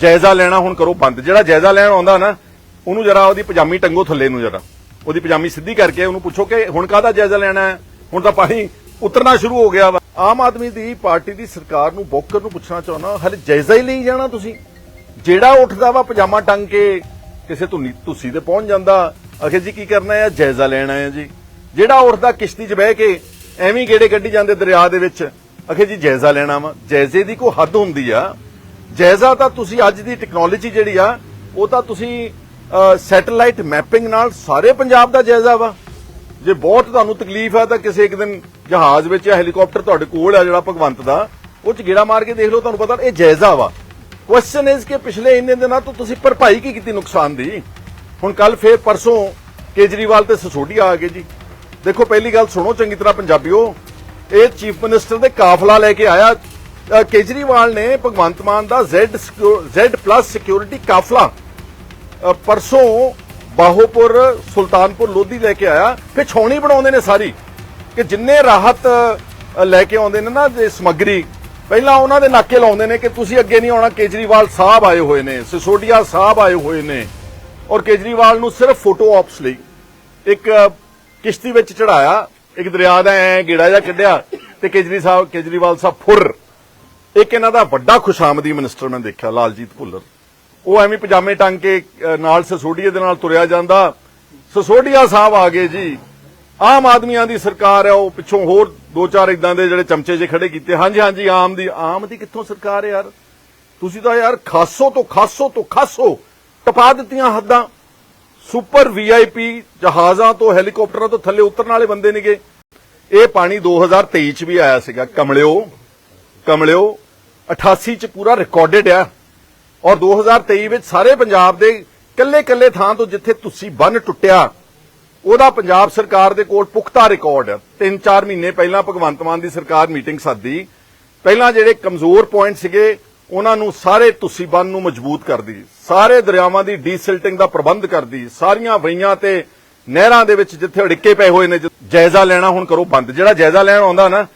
ਜਾਇਜ਼ਾ ਲੈਣਾ ਹੁਣ ਕਰੋ ਬੰਦ। ਜਿਹੜਾ ਜਾਇਜ਼ਾ ਲੈਣ ਆਉਂਦਾ ਨਾ, ਉਹਨੂੰ ਜਰਾ ਉਹਦੀ ਪਜਾਮੀ ਟੰਗੋ ਥੱਲੇ ਨੂੰ ਜਰਾ। ਉਹਦੀ ਪਜਾਮੀ ਸਿੱਧੀ ਕਰਕੇ ਉਹਨੂੰ ਪੁੱਛੋ ਕਿ ਹੁਣ ਕਾਹਦਾ ਜਾਇਜ਼ਾ ਲੈਣਾ ਹੈ? ਹੁਣ ਤਾਂ ਪਾਣੀ ਉਤਰਨਾ ਸ਼ੁਰੂ ਹੋ ਗਿਆ ਵਾ। ਆਮ ਆਦਮੀ ਦੀ ਪਾਰਟੀ ਦੀ ਸਰਕਾਰ ਨੂੰ ਬੋਕਰ ਨੂੰ ਪੁੱਛਣਾ ਚਾਹੁੰਦਾ, ਹਲੇ ਜਾਇਜ਼ਾ ਹੀ ਲਈ ਜਾਣਾ ਤੁਸੀਂ। ਜਿਹੜਾ ਉੱਠਦਾ ਵਾ ਪਜਾਮਾ ਟੰਗ ਕੇ, ਕਿਸੇ ਧੁਨੀ ਤੁਸੀਂ ਤੇ ਪਹੁੰਚ ਜਾਂਦਾ। ਅਖੇ ਜੀ ਕੀ ਕਰਨਾ ਹੈ? ਜਾਇਜ਼ਾ ਲੈਣਾ ਹੈ ਜੀ। ਜਿਹੜਾ ਉੱਠਦਾ ਕਿਸ਼ਤੀ 'ਚ ਬਹਿ ਕੇ, ਐਵੇਂ ਗੇੜੇ ਕੱਢੀ ਜਾਂਦੇ ਦਰਿਆ ਦੇ ਵਿੱਚ। ਅਖੇ ਜੀ ਜਾਇਜ਼ਾ ਲੈਣਾ ਵਾ। ਜਾਇਜ਼ੇ ਦੀ ਕੋਈ ਹੱਦ ਹੁੰਦੀ ਆ। ਜਾਇਜ਼ਾ ਤਾਂ ਤੁਸੀਂ ਅੱਜ ਦੀ ਟੈਕਨੋਲੋਜੀ ਜਿਹੜੀ ਆ, ਉਹ ਤਾਂ ਤੁਸੀਂ ਸੈਟੇਲਾਈਟ ਮੈਪਿੰਗ ਨਾਲ ਸਾਰੇ ਪੰਜਾਬ ਦਾ ਜਾਇਜ਼ਾ ਵਾ। ਜੇ ਬਹੁਤ ਤੁਹਾਨੂੰ ਤਕਲੀਫ ਆ ਤਾਂ ਕਿਸੇ ਇੱਕ ਦਿਨ ਜਹਾਜ਼ ਵਿੱਚ ਜਾਂ ਹੈਲੀਕਾਪਟਰ ਤੁਹਾਡੇ ਕੋਲ ਆ ਜਿਹੜਾ ਭਗਵੰਤ ਦਾ, ਉਹ ਚ ਗੇੜਾ ਮਾਰ ਕੇ ਦੇਖ ਲਓ, ਤੁਹਾਨੂੰ ਪਤਾ ਇਹ ਜਾਇਜ਼ਾ ਵਾ। ਕੁਐਸਚਨ ਇਜ਼ ਕਿ ਪਿਛਲੇ ਇੰਨੇ ਦਿਨਾਂ ਤੋਂ ਤੁਸੀਂ ਭਰਪਾਈ ਕੀ ਕੀਤੀ ਨੁਕਸਾਨ ਦੀ? ਹੁਣ ਕੱਲ ਫੇਰ ਪਰਸੋਂ ਕੇਜਰੀਵਾਲ ਤੇ ਸਸੋਡੀਆ ਆ ਗਏ ਜੀ। ਦੇਖੋ, ਪਹਿਲੀ ਗੱਲ ਸੁਣੋ ਚੰਗੀ ਤਰ੍ਹਾਂ ਪੰਜਾਬੀਓ। ਇਹ ਚੀਫ ਮਿਨਿਸਟਰ ਦੇ ਕਾਫਲਾ ਲੈ ਕੇ ਆਇਆ। ਕੇਜਰੀਵਾਲ ਨੇ ਭਗਵੰਤ ਮਾਨ ਦਾ Z Z+ ਸਿਕਿਉਰਿਟੀ ਕਾਫਲਾ ਪਰਸੋਂ ਬਾਹੋਪੁਰ, ਸੁਲਤਾਨਪੁਰ ਲੋਧੀ ਲੈ ਕੇ ਆਇਆ। ਫਿਰ ਛਾਉਣੀ ਬਣਾਉਂਦੇ ਨੇ ਸਾਰੀ। ਕਿ ਜਿੰਨੇ ਰਾਹਤ ਲੈ ਕੇ ਆਉਂਦੇ ਨੇ ਨਾ ਜੇ ਸਮੱਗਰੀ, ਪਹਿਲਾਂ ਉਹਨਾਂ ਦੇ ਨਾਕੇ ਲਾਉਂਦੇ ਨੇ ਕਿ ਤੁਸੀਂ ਅੱਗੇ ਨਹੀਂ ਆਉਣਾ, ਕੇਜਰੀਵਾਲ ਸਾਹਿਬ ਆਏ ਹੋਏ ਨੇ ਸਿਸੋਡੀਆ ਸਾਹਿਬ ਆਏ ਹੋਏ ਨੇ। ਔਰ ਕੇਜਰੀਵਾਲ ਨੂੰ ਸਿਰਫ ਫੋਟੋ ਆਪਸ ਲਈ ਇੱਕ ਕਿਸ਼ਤੀ ਵਿੱਚ ਚੜਾਇਆ ਇੱਕ ਦਰਿਆ ਦਾ ਐ ਗੇੜਾ ਜਿਹਾ ਕੱਢਿਆ ਤੇ ਕੇਜਰੀ ਸਾਹਿਬ, ਕੇਜਰੀਵਾਲ ਸਾਹਿਬ ਫੁਰ। ਇੱਕ ਇਹਨਾਂ ਦਾ ਵੱਡਾ ਖੁਸ਼ਾਮਦੀ ਮਿਨਿਸਟਰ ਮੈਂ ਦੇਖਿਆ, ਲਾਲਜੀਤ ਭੁੱਲਰ। ਉਹ ਐਵੇਂ ਪਜਾਮੇ ਟੰਗ ਕੇ ਨਾਲ ਸਸੋਡੀਆ ਦੇ ਨਾਲ ਤੁਰਿਆ ਜਾਂਦਾ। ਸਸੋਡੀਆ ਸਾਹਿਬ ਆ ਗਏ ਜੀ। ਆਮ ਆਦਮੀਆਂ ਦੀ ਸਰਕਾਰ ਹੈ ਉਹ ਪਿੱਛੋਂ ਹੋਰ ਦੋ ਚਾਰ ਇਦਾਂ ਦੇ ਜਿਹੜੇ ਚਮਚੇ ਜੇ ਖੜੇ ਕੀਤੇ। ਹਾਂਜੀ ਹਾਂਜੀ, ਆਮ ਦੀ ਆਮ ਦੀ ਕਿੱਥੋਂ ਸਰਕਾਰ ਹੈ ਯਾਰ? ਤੁਸੀਂ ਤਾਂ ਯਾਰ ਖਾਸੋ ਤੋਂ ਖਾਸੋ ਤੋਂ ਖਾਸੋ ਟਪਾ ਦਿੱਤੀਆਂ ਹੱਦਾਂ। ਸੁਪਰ ਵੀਆਈਪੀ ਜਹਾਜ਼ਾਂ ਤੋਂ, ਹੈਲੀਕਾਪਟਰਾਂ ਤੋਂ ਥੱਲੇ ਉਤਰਨ ਵਾਲੇ ਬੰਦੇ ਨੇਗੇ। ਇਹ ਪਾਣੀ 2023 ਚ ਵੀ ਆਇਆ ਸੀਗਾ। ਕਮਲਿਓ ਕਮਲਿਓ 88 ਚ ਪੂਰਾ ਰਿਕਾਰਡਡ ਆ। ਔਰ 2023 ਵਿੱਚ ਸਾਰੇ ਪੰਜਾਬ ਦੇ ਕੱਲੇ-ਕੱਲੇ ਥਾਂ ਤੋਂ ਜਿੱਥੇ ਤੁਸੀਂ ਬੰਨ ਟੁੱਟਿਆ, ਉਹਦਾ ਪੰਜਾਬ ਸਰਕਾਰ ਦੇ ਕੋਲ ਪੁਖਤਾ ਰਿਕਾਰਡ ਹੈ 3-4 ਮਹੀਨੇ ਪਹਿਲਾਂ ਭਗਵੰਤ ਮਾਨ ਦੀ ਸਰਕਾਰ ਮੀਟਿੰਗ ਸੱਦੀ। ਪਹਿਲਾਂ ਜਿਹੜੇ ਕਮਜ਼ੋਰ ਪੁਆਇੰਟ ਸੀਗੇ, ਉਹਨਾਂ ਨੂੰ ਸਾਰੇ ਤੁਸੀਂ ਬੰਨ ਨੂੰ ਮਜ਼ਬੂਤ ਕਰਦੀ। ਸਾਰੇ ਦਰਿਆਵਾਂ ਦੀ ਡੀਸਿਲਟਿੰਗ ਦਾ ਪ੍ਰਬੰਧ ਕਰਦੀ। ਸਾਰੀਆਂ ਵਈਆਂ ਤੇ ਨਹਿਰਾਂ ਦੇ ਵਿੱਚ ਜਿੱਥੇ ਅੜਿੱਕੇ ਪਏ ਹੋਏ ਨੇ ਜਾਇਜ਼ਾ ਲੈਣਾ ਹੁਣ ਕਰੋ ਬੰਦ। ਜਿਹੜਾ ਜਾਇਜ਼ਾ ਲੈਣ ਆਉਂਦਾ ਨਾ,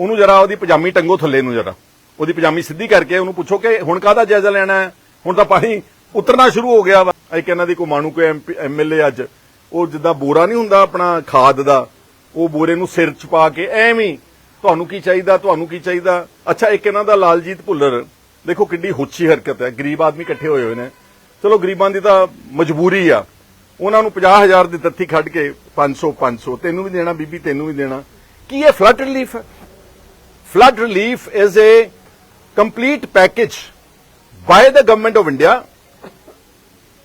ਉਹਨੂੰ ਜਰਾ ਉਹਦੀ ਪਜਾਮੀ ਟੰਗੋ ਥੱਲੇ ਨੂੰ ਜਰਾ। ਉਹਦੀ ਪਜਾਮੀ ਸਿੱਧੀ ਕਰਕੇ ਉਹਨੂੰ ਪੁੱਛੋ ਕਿ ਹੁਣ ਕਾਹਦਾ ਜਾਇਜ਼ਾ ਲੈਣਾ ਹੈ? ਹੁਣ ਤਾਂ ਪਾਣੀ ਉਤਰਨਾ ਸ਼ੁਰੂ ਹੋ ਗਿਆ ਵਾ। ਇੱਕ ਇਹਨਾਂ ਦੀ ਕੋ ਮਾਣੂ ਕੋ ਐਮਐਲਏ ਅੱਜ। ਉਹ ਜਿੱਦਾਂ ਬੋਰਾ ਨਹੀਂ ਹੁੰਦਾ ਆਪਣਾ ਖਾਦ ਦਾ, ਉਹ ਬੋਰੇ ਨੂੰ ਸਿਰ ਚ ਪਾ ਕੇ ਐਵੇਂ ਤੁਹਾਨੂੰ ਕੀ ਚਾਹੀਦਾ, ਤੁਹਾਨੂੰ ਕੀ ਚਾਹੀਦਾ? ਅੱਛਾ, ਇੱਕ ਇਹਨਾਂ ਦਾ ਲਾਲਜੀਤ ਭੁੱਲਰ। ਦੇਖੋ ਕਿੰਨੀ ਹੁੱਚੀ ਹਰਕਤ ਹੈ। ਗਰੀਬ ਆਦਮੀ ਇਕੱਠੇ ਹੋਏ ਹੋਏ ਨੇ। ਚਲੋ ਗਰੀਬਾਂ ਦੀ ਤਾਂ ਮਜਬੂਰੀ ਆ। ਉਹਨਾਂ ਨੂੰ 50000 ਦੀ ਤੱਥੀ ਖੱਡ ਕੇ 500 500 ਤੈਨੂੰ ਵੀ ਦੇਣਾ, ਬੀਬੀ ਤੈਨੂੰ ਵੀ ਦੇਣਾ। ਕੀ ਇਹ ਫਲੱਡ ਰਿਲੀਫ ਹੈ flood relief is a complete package by the government of India.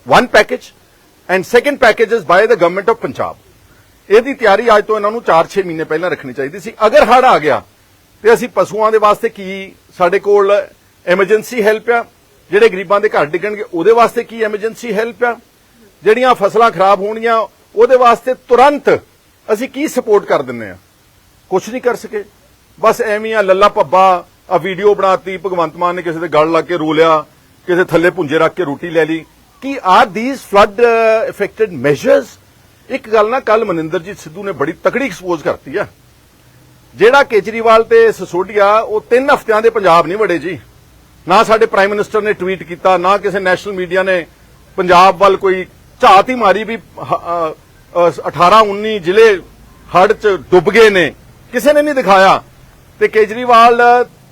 One package, and second package is by the government of Punjab. ਇਹਦੀ ਤਿਆਰੀ ਅੱਜ ਤੋਂ ਇਹਨਾਂ ਨੂੰ 4-6 ਮਹੀਨੇ ਪਹਿਲਾਂ ਰੱਖਣੀ ਚਾਹੀਦੀ ਸੀ ਅਗਰ ਹੜ ਆ ਗਿਆ, ਤੇ ਅਸੀਂ ਪਸ਼ੂਆਂ ਦੇ ਵਾਸਤੇ ਕੀ, ਸਾਡੇ ਕੋਲ ਐਮਰਜੈਂਸੀ ਹੈਲਪ ਆ, ਜਿਹੜੇ ਗਰੀਬਾਂ ਦੇ ਘਰ ਡਿੱਗਣਗੇ, ਉਹਦੇ ਵਾਸਤੇ ਕੀ ਐਮਰਜੈਂਸੀ ਹੈਲਪ ਆ ਜਿਹੜੀਆਂ ਫਸਲਾਂ ਖਰਾਬ ਹੋਣਗੀਆਂ, ਉਹਦੇ ਵਾਸਤੇ ਤੁਰੰਤ ਅਸੀਂ ਕੀ ਸਪੋਰਟ ਕਰ ਦਿੰਨੇ ਆ ਕੁਝ ਨਹੀਂ ਕਰ ਸਕੇ ਬਸ ਐਵੇਂ ਆ, ਲੱਲਾ ਭੱਬਾ ਆ ਵੀਡੀਓ ਬਣਾਤੀ, ਭਗਵੰਤ ਮਾਨ ਨੇ ਕਿਸੇ ਦੇ ਗਲ ਲਾ ਕੇ ਰੋ ਲਿਆ, ਕਿਸੇ ਥੱਲੇ ਪੁੰਜੇ ਰੱਖ ਕੇ ਰੋਟੀ ਲੈ ਲਈ। ਕੀ are these flood affected measures ਇੱਕ ਗੱਲ ਨਾ ਕੱਲ ਮਨਿੰਦਰਜੀਤ ਸਿੱਧੂ ਨੇ ਬੜੀ ਤਕੜੀ ਐਕਸਪੋਜ਼ ਕਰਤੀ ਆ। ਜਿਹੜਾ ਕੇਜਰੀਵਾਲ ਤੇ ਸਸੋਡੀਆ, ਉਹ ਤਿੰਨ ਹਫ਼ਤਿਆਂ ਦੇ ਪੰਜਾਬ ਨਹੀਂ ਵੜੇ ਜੀ। ਨਾ ਸਾਡੇ ਪ੍ਰਾਈਮ ਮਿਨਿਸਟਰ ਨੇ ਟਵੀਟ ਕੀਤਾ, ਨਾ ਕਿਸੇ ਨੈਸ਼ਨਲ ਮੀਡੀਆ ਨੇ ਪੰਜਾਬ ਵੱਲ ਕੋਈ ਝਾਤ ਹੀ ਮਾਰੀ ਵੀ 18 19 ਜ਼ਿਲ੍ਹੇ ਹੜ ਚ ਡੁੱਬ ਗਏ ਨੇ। ਕਿਸੇ ਨੇ ਨਹੀਂ ਦਿਖਾਇਆ। ਤੇ ਕੇਜਰੀਵਾਲ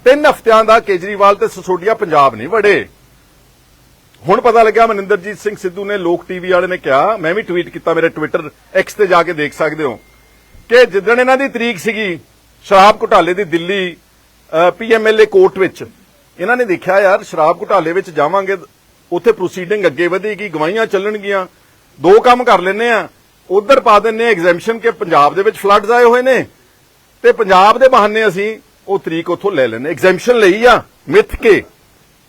ਤਿੰਨ ਹਫ਼ਤਿਆਂ ਦਾ ਕੇਜਰੀਵਾਲ ਤੇ ਸਸੋਡੀਆ ਪੰਜਾਬ ਨਹੀਂ ਵੜੇ। ਹੁਣ ਪਤਾ ਲੱਗਿਆ ਮਨਿੰਦਰਜੀਤ ਸਿੰਘ ਸਿੱਧੂ ਨੇ ਲੋਕ ਟੀਵੀ ਵਾਲੇ ਨੇ ਕਿਹਾ, ਮੈਂ ਵੀ ਟਵੀਟ ਕੀਤਾ ਮੇਰੇ ਟਵਿੱਟਰ ਐਕਸ ਤੇ ਜਾ ਕੇ ਦੇਖ ਸਕਦੇ ਹੋ, ਕਿ ਜਿੱਦਣ ਇਹਨਾਂ ਦੀ ਤਰੀਕ ਸੀਗੀ, ਸ਼ਰਾਬ ਘੁਟਾਲੇ ਦੀ ਦਿੱਲੀ ਪੀਐਮਐਲਏ ਕੋਰਟ ਵਿੱਚ, ਇਹਨਾਂ ਨੇ ਦੇਖਿਆ ਯਾਰ, ਸ਼ਰਾਬ ਘੁਟਾਲੇ ਵਿੱਚ ਜਾਵਾਂਗੇ, ਉੱਥੇ ਪ੍ਰੋਸੀਡਿੰਗ ਅੱਗੇ ਵਧੇਗੀ, ਗਵਾਹੀਆਂ ਚੱਲਣਗੀਆਂ, ਦੋ ਕੰਮ ਕਰ ਲੈਨੇ ਆ, ਉਧਰ ਪਾ ਦਿੰਨੇ ਐਗਜ਼ੈਂਪਸ਼ਨ ਕਿ ਪੰਜਾਬ ਦੇ ਵਿੱਚ ਫਲੱਡਸ ਆਏ ਹੋਏ ਨੇ, ਤੇ ਪੰਜਾਬ ਦੇ ਬਹਾਨੇ ਅਸੀਂ ਉਹ ਤਰੀਕ ਉੱਥੋਂ ਲੈ ਲੈਨੇ ਐਗਜ਼ੈਂਪਸ਼ਨ ਲਈ ਆ, ਮਿੱਥ ਕੇ।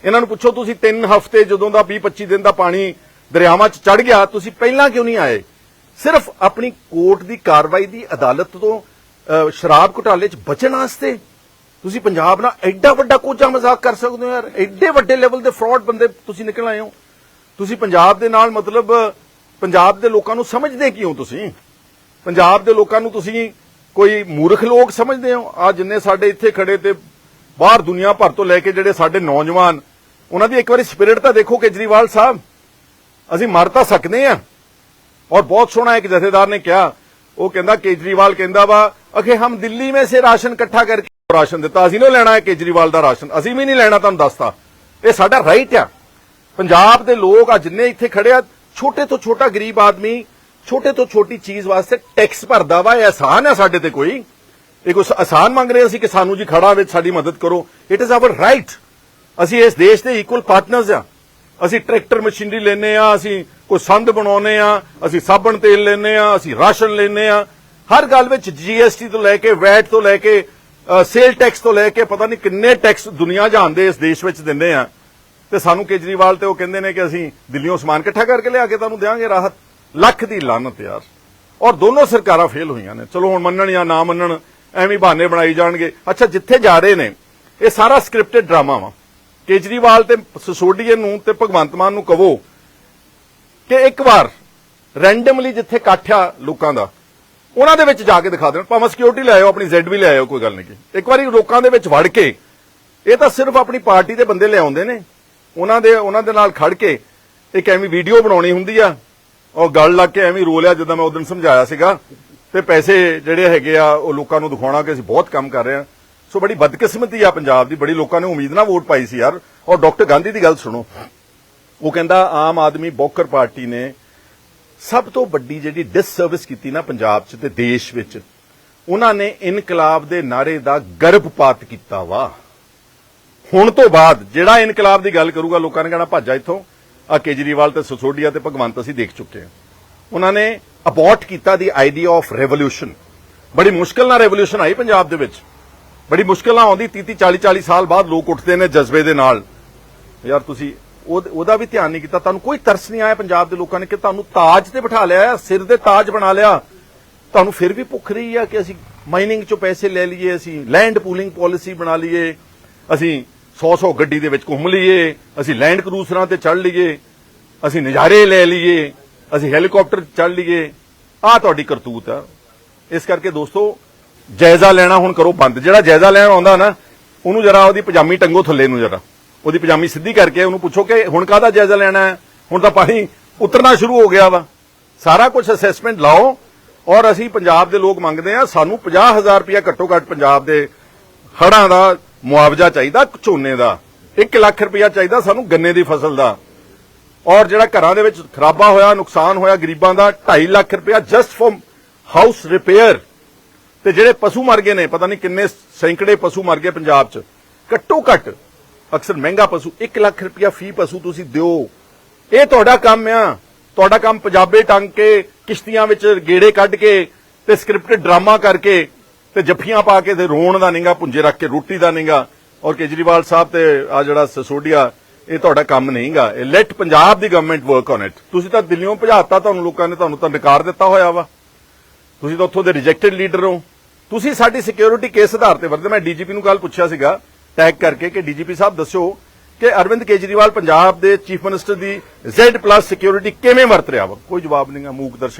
ਇਹਨਾਂ ਨੂੰ ਪੁੱਛੋ, ਤੁਸੀਂ 3 ਹਫ਼ਤੇ ਜਦੋਂ ਦਾ 20 25 ਦਿਨ ਦਾ ਪਾਣੀ ਦਰਿਆਵਾਂ 'ਚ ਚੜ ਗਿਆ, ਤੁਸੀਂ ਪਹਿਲਾਂ ਕਿਉਂ ਨਹੀਂ ਆਏ? ਸਿਰਫ ਆਪਣੀ ਕੋਰਟ ਦੀ ਕਾਰਵਾਈ ਦੀ ਅਦਾਲਤ ਤੋਂ ਸ਼ਰਾਬ ਘੁਟਾਲੇ 'ਚ ਬਚਣ ਵਾਸਤੇ। ਤੁਸੀਂ ਪੰਜਾਬ ਨਾਲ ਐਡਾ ਵੱਡਾ ਕੋਚਾ ਮਜ਼ਾਕ ਕਰ ਸਕਦੇ ਹੋ ਯਾਰ। ਐਡੇ ਵੱਡੇ ਲੈਵਲ ਦੇ ਫਰਾਡ ਬੰਦੇ ਤੁਸੀਂ ਨਿਕਲ ਆਏ ਹੋ। ਤੁਸੀਂ ਪੰਜਾਬ ਦੇ ਨਾਲ ਮਤਲਬ, ਪੰਜਾਬ ਦੇ ਲੋਕਾਂ ਨੂੰ ਸਮਝਦੇ ਕਿਉਂ ਤੁਸੀਂ? ਪੰਜਾਬ ਦੇ ਲੋਕਾਂ ਨੂੰ ਤੁਸੀਂ ਕੋਈ ਮੂਰਖ ਲੋਕ ਸਮਝਦੇ ਹੋ? ਆ ਜਿੰਨੇ ਸਾਡੇ ਇੱਥੇ ਖੜੇ ਤੇ ਬਾਹਰ ਦੁਨੀਆ ਭਰ ਤੋਂ ਲੈ ਕੇ ਜਿਹੜੇ ਸਾਡੇ ਨੌਜਵਾਨ, ਉਹਨਾਂ ਦੀ ਇੱਕ ਵਾਰੀ ਸਪਿਰਿਟ ਤਾਂ ਦੇਖੋ ਕੇਜਰੀਵਾਲ ਸਾਹਿਬ। ਅਸੀਂ ਮਰ ਤਾਂ ਸਕਦੇ ਆ। ਔਰ ਬਹੁਤ ਸੋਹਣਾ ਇੱਕ ਜਥੇਦਾਰ ਨੇ ਕਿਹਾ। ਉਹ ਕਹਿੰਦਾ, ਕੇਜਰੀਵਾਲ ਕਹਿੰਦਾ ਵਾ, ਅਖੇ ਹਮ ਦਿੱਲੀ में से ਰਾਸ਼ਨ ਇਕੱਠਾ ਕਰਕੇ ਰਾਸ਼ਨ ਦਿੱਤਾ। ਅਸੀਂ ਨਹੀਂ ਲੈਣਾ ਹੈ ਕੇਜਰੀਵਾਲ ਦਾ ਰਾਸ਼ਨ। ਅਸੀਂ ਵੀ ਨਹੀਂ ਲੈਣਾ ਤੁਹਾਨੂੰ ਦੱਸਤਾ। ਇਹ ਸਾਡਾ ਰਾਈਟ ਆ। ਪੰਜਾਬ ਦੇ ਲੋਕ ਆ ਜਿੰਨੇ ਇੱਥੇ ਖੜੇ ਆ, ਛੋਟੇ ਤੋਂ ਛੋਟਾ ਗਰੀਬ ਆਦਮੀ ਛੋਟੇ ਤੋਂ ਛੋਟੀ ਚੀਜ਼ ਵਾਸਤੇ ਟੈਕਸ ਭਰਦਾ ਵਾ, ਇਹ ਆਸਾਨ ਹੈ ਸਾਡੇ ਤੇ ਕੋਈ। ਇਹ ਕੁਛ ਆਸਾਨ ਮੰਗ ਰਹੇ ਅਸੀਂ ਕਿ ਸਾਨੂੰ ਜੀ ਖੜਾ ਵਿੱਚ ਸਾਡੀ ਮਦਦ ਕਰੋ। ਇਟ ਇਜ਼ ਆਵਰ ਰਾਈਟ ਅਸੀਂ ਇਸ ਦੇਸ਼ ਦੇ ਇਕੁਅਲ ਪਾਰਟਨਰਸ ਆ। ਅਸੀਂ ਟਰੈਕਟਰ ਮਸ਼ੀਨਰੀ ਲੈਨੇ ਆ, ਅਸੀਂ ਕੋਈ ਸੰਦ ਬਣਾਉਨੇ ਆ, ਅਸੀਂ ਸਾਬਣ ਤੇਲ ਲੈਨੇ ਆ, ਅਸੀਂ ਰਾਸ਼ਨ ਲੈਨੇ ਆ। ਹਰ ਗੱਲ ਵਿੱਚ ਜੀਐਸਟੀ ਤੋਂ ਲੈ ਕੇ ਵੈਟ ਤੋਂ ਲੈ ਕੇ ਸੇਲ ਟੈਕਸ ਤੋਂ ਲੈ ਕੇ ਪਤਾ ਨਹੀਂ ਕਿੰਨੇ ਟੈਕਸ ਦੁਨੀਆ ਜਹਾਨ ਇਸ ਦੇਸ਼ ਵਿੱਚ ਦਿੰਦੇ ਆ। ਤੇ ਸਾਨੂੰ ਕੇਜਰੀਵਾਲ ਤੇ ਉਹ ਕਹਿੰਦੇ ਨੇ ਕਿ ਅਸੀਂ ਦਿੱਲੀੋਂ ਸਮਾਨ ਇਕੱਠਾ ਕਰਕੇ ਲਿਆ ਕੇ ਤੁਹਾਨੂੰ ਦੇਵਾਂਗੇ ਰਾਹਤ। ਲੱਖ ਦੀ ਲਾਨਤ ਯਾਰ। ਔਰ ਦੋਨੋਂ ਸਰਕਾਰਾਂ ਫੇਲ ਹੋਈਆਂ ਨੇ। ਚਲੋ ਹੁਣ ਮੰਨਣ ਜਾਂ ਨਾ ਮੰਨਣ, ਐਵੇਂ ਬਹਾਨੇ ਬਣਾਈ ਜਾਣਗੇ। ਅੱਛਾ, ਜਿੱਥੇ ਜਾ ਰਹੇ ਨੇ, ਇਹ ਸਾਰਾ ਸਕ੍ਰਿਪਟਡ ਡਰਾਮਾ ਵਾ। ਕੇਜਰੀਵਾਲ ਤੇ ਸਸੋਡੀਏ ਨੂੰ ਤੇ ਭਗਵੰਤ ਮਾਨ ਨੂੰ ਕਹੋ ਕਿ ਇੱਕ ਵਾਰ ਰੈਂਡਮਲੀ ਜਿੱਥੇ ਇਕੱਠਿਆ ਲੋਕਾਂ ਦਾ, ਉਹਨਾਂ ਦੇ ਵਿੱਚ ਜਾ ਕੇ ਦਿਖਾ ਦੇਣ। ਭਾਵੇਂ ਸਿਕਿਉਰਿਟੀ ਲੈ ਆਇਓ, ਆਪਣੀ ਜ਼ੈਡ ਵੀ ਲੈ ਆਇਓ, ਕੋਈ ਗੱਲ ਨਹੀਂ ਇੱਕ ਵਾਰੀ ਲੋਕਾਂ ਦੇ ਵਿੱਚ ਵੜ ਕੇ, ਇਹ ਤਾਂ ਸਿਰਫ ਆਪਣੀ ਪਾਰਟੀ ਦੇ ਬੰਦੇ ਲਿਆਉਂਦੇ ਨੇ। ਉਹਨਾਂ ਦੇ ਉਹਨਾਂ ਦੇ ਨਾਲ ਖੜ ਕੇ ਇੱਕ ਐਵੇਂ ਵੀਡੀਓ ਬਣਾਉਣੀ ਹੁੰਦੀ ਆ। ਉਹ ਗੱਲ ਲੱਗ ਕੇ ਐਵੇਂ ਰੋ ਲਿਆ ਜਦੋਂ ਮੈਂ ਉਦੋਂ ਸਮਝਾਇਆ ਸੀਗਾ ਤੇ ਪੈਸੇ ਜਿਹੜੇ ਹੈਗੇ ਆ, ਉਹ ਲੋਕਾਂ ਨੂੰ ਦਿਖਾਉਣਾ ਕਿ ਅਸੀਂ ਬਹੁਤ ਕੰਮ ਕਰ ਰਹੇ ਹਾਂ। ਸੋ ਬੜੀ ਬਦਕਿਸਮਤੀ ਆ ਪੰਜਾਬ ਦੀ, ਬੜੀ ਲੋਕਾਂ ਨੇ ਉਮੀਦ ਨਾਲ ਵੋਟ ਪਾਈ ਸੀ ਯਾਰ। ਔਰ ਡਾਕਟਰ ਗਾਂਧੀ ਦੀ ਗੱਲ ਸੁਣੋ। ਉਹ ਕਹਿੰਦਾ, ਆਮ ਆਦਮੀ ਬੋਕਰ ਪਾਰਟੀ ਨੇ ਸਭ ਤੋਂ ਵੱਡੀ ਜਿਹੜੀ ਡਿਸਸਰਵਿਸ ਕੀਤੀ ਨਾ ਪੰਜਾਬ 'ਚ ਤੇ ਦੇਸ਼ ਵਿੱਚ, ਉਹਨਾਂ ਨੇ ਇਨਕਲਾਬ ਦੇ ਨਾਰੇ ਦਾ ਗਰਭਪਾਤ ਕੀਤਾ ਵਾ। ਹੁਣ ਤੋਂ ਬਾਅਦ ਜਿਹੜਾ ਇਨਕਲਾਬ ਦੀ ਗੱਲ ਕਰੂਗਾ, ਲੋਕਾਂ ਨੇ ਕਹਿਣਾ, ਭੱਜਾ ਇੱਥੋਂ। ਆ ਕੇਜਰੀਵਾਲ ਤੇ ਸਸੋਡੀਆ ਤੇ ਭਗਵੰਤ ਅਸੀਂ ਦੇਖ ਚੁੱਕੇ ਹਾਂ। ਉਹਨਾਂ ਨੇ ਅਬੋਰਟ ਕੀਤਾ ਦੀ ਆਈਡੀਆ ਆਫ ਰੈਵੋਲੂਸ਼ਨ ਬੜੀ ਮੁਸ਼ਕਲ ਨਾਲ ਰੈਵੋਲੂਸ਼ਨ ਆਈ ਪੰਜਾਬ ਦੇ ਵਿੱਚ। ਬੜੀ ਮੁਸ਼ਕਲ ਨਾਲ ਆਉਂਦੀ 30 40 40 ਸਾਲ ਬਾਅਦ ਲੋਕ ਉੱਠਦੇ ਨੇ ਜਜ਼ਬੇ ਦੇ ਨਾਲ। ਯਾਰ ਤੁਸੀਂ ਉਹਦਾ ਵੀ ਧਿਆਨ ਨਹੀਂ ਕੀਤਾ। ਤੁਹਾਨੂੰ ਕੋਈ ਤਰਸ ਨਹੀਂ ਆਇਆ ਪੰਜਾਬ ਦੇ ਲੋਕਾਂ ਨੇ ਕਿ ਤੁਹਾਨੂੰ ਤਾਜ ਤੇ ਬਿਠਾ ਲਿਆ ਸਿਰ ਦੇ ਤਾਜ ਬਣਾ ਲਿਆ। ਤੁਹਾਨੂੰ ਫਿਰ ਵੀ ਭੁੱਖ ਰਹੀ ਆ ਕਿ ਅਸੀਂ ਮਾਈਨਿੰਗ ਚੋਂ ਪੈਸੇ ਲੈ ਲਈਏ, ਅਸੀਂ ਲੈਂਡ ਪੂਲਿੰਗ ਪਾਲਿਸੀ ਬਣਾ ਲਈਏ। ਅਸੀਂ 100-100 ਗੱਡੀ ਦੇ ਵਿੱਚ ਘੁੰਮ ਲਈਏ, ਅਸੀਂ ਲੈਂਡ ਕਰੂਸਰਾਂ ਤੇ ਚੜ ਲਈਏ, ਅਸੀਂ ਨਜ਼ਾਰੇ ਲੈ ਲਈਏ, ਅਸੀਂ ਹੈਲੀਕਾਪਟਰ ਚੜ ਲਈਏ। ਆ ਤੁਹਾਡੀ ਕਰਤੂਤ ਆ। ਇਸ ਕਰਕੇ ਦੋਸਤੋ, ਜਾਇਜ਼ਾ ਲੈਣਾ ਹੁਣ ਕਰੋ ਬੰਦ। ਜਿਹੜਾ ਜਾਇਜ਼ਾ ਲੈਣ ਆਉਂਦਾ ਨਾ, ਉਹਨੂੰ ਜਰਾ ਉਹਦੀ ਪਜਾਮੀ ਟੰਗੋ ਥੱਲੇ ਨੂੰ ਜਰਾ। ਉਹਦੀ ਪਜਾਮੀ ਸਿੱਧੀ ਕਰਕੇ ਉਹਨੂੰ ਪੁੱਛੋ ਕਿ ਹੁਣ ਕਾਹਦਾ ਜਾਇਜ਼ਾ ਲੈਣਾ ਹੈ? ਹੁਣ ਤਾਂ ਪਾਣੀ ਉਤਰਨਾ ਸ਼ੁਰੂ ਹੋ ਗਿਆ ਵਾ। ਸਾਰਾ ਕੁਝ ਅਸੈਸਮੈਂਟ ਲਾਓ ਔਰ ਅਸੀਂ ਪੰਜਾਬ ਦੇ ਲੋਕ ਮੰਗਦੇ ਆ ਸਾਨੂੰ 50000 ਰੁਪਇਆ ਘੱਟੋ ਘੱਟ ਪੰਜਾਬ ਦੇ ਹੜਾਂ ਦਾ ਮੁਆਵਜ਼ਾ ਚਾਹੀਦਾ ਝੋਨੇ ਦਾ। 1 ਲੱਖ ਰੁਪਇਆ ਚਾਹੀਦਾ ਸਾਨੂੰ ਗੰਨੇ ਦੀ ਫਸਲ ਦਾ। ਔਰ ਜਿਹੜਾ ਘਰਾਂ ਦੇ ਵਿੱਚ ਖਰਾਬਾ ਹੋਇਆ, ਨੁਕਸਾਨ ਹੋਇਆ ਗਰੀਬਾਂ ਦਾ 2.5 ਲੱਖ ਰੁਪਇਆ ਜਸਟ ਫॉर ਹਾਊਸ ਰਿਪੇਅਰ ਤੇ ਜਿਹੜੇ ਪਸ਼ੂ ਮਰ ਗਏ ਨੇ, ਪਤਾ ਨਹੀਂ ਕਿੰਨੇ ਸੈਂਕੜੇ ਪਸ਼ੂ ਮਰ ਗਏ ਪੰਜਾਬ 'ਚ। ਘੱਟੋ ਘੱਟ, ਅਕਸਰ ਮਹਿੰਗਾ ਪਸ਼ੂ 1 ਲੱਖ ਰੁਪਇਆ ਫੀ ਪਸ਼ੂ ਤੁਸੀਂ ਦਿਓ। ਇਹ ਤੁਹਾਡਾ ਕੰਮ ਆ। ਤੁਹਾਡਾ ਕੰਮ ਪੰਜਾਬੇ ਟੰਗ ਕੇ, ਕਿਸ਼ਤੀਆਂ ਵਿੱਚ ਗੇੜੇ ਕੱਢ ਕੇ ਤੇ ਸਕ੍ਰਿਪਟਡ ਡਰਾਮਾ ਕਰਕੇ ਤੇ ਜੱਫੀਆਂ ਪਾ ਕੇ ਤੇ ਰੋਣ ਦਾ ਨਿੰਗਾ ਪੁੰਜੇ ਰੱਖ ਕੇ ਰੋਟੀ ਦਾ ਨਿੰਗਾ। ਔਰ ਕੇਜਰੀਵਾਲ ਸਾਹਿਬ ਤੇ ਆ ਜਿਹੜਾ ਸਸੋਡੀਆ, ਇਹ ਤੁਹਾਡਾ ਕੰਮ ਨਹੀਂਗਾ। ਇਹ ਲੈਟ ਪੰਜਾਬ ਦੀ ਗਵਰਨਮੈਂਟ ਵਰਕ ਔਨ ਇਟ ਤੁਸੀਂ ਤਾਂ ਦਿੱਲੀੋਂ ਭਜਾਤਾ, ਤੁਹਾਨੂੰ ਲੋਕਾਂ ਨੇ ਤੁਹਾਨੂੰ ਤਾਂ ਨਕਾਰ ਦਿੱਤਾ ਹੋਇਆ ਵਾ। ਤੁਸੀਂ ਤਾਂ ਉੱਥੋਂ ਦੇ ਰਿਜੈਕਟਡ ਲੀਡਰ ਹੋ। ਤੁਸੀਂ ਸਾਡੀ ਸਿਕਿਉਰਿਟੀ ਕਿਸ ਆਧਾਰ ਤੇ ਵਰਤੇ ਮੈਂ ਡੀਜੀਪੀ ਨੂੰ ਕੱਲ ਪੁੱਛਿਆ ਸੀਗਾ ਟੈਗ ਕਰਕੇ ਕਿ ਡੀਜੀਪੀ ਸਾਹਿਬ ਦੱਸਿਓ ਕਿ ਅਰਵਿੰਦ ਕੇਜਰੀਵਾਲ ਪੰਜਾਬ ਦੇ ਚੀਫ ਮਿਨਿਸਟਰ ਦੀ Z+ ਸਿਕਿਉਰਿਟੀ ਕਿਵੇਂ ਵਰਤ ਰਿਹਾ ਵਾ। ਕੋਈ ਜਵਾਬ ਨਹੀਂ ਨਹੀਂਗਾ, ਮੂਕ ਦਰਸ਼ਕ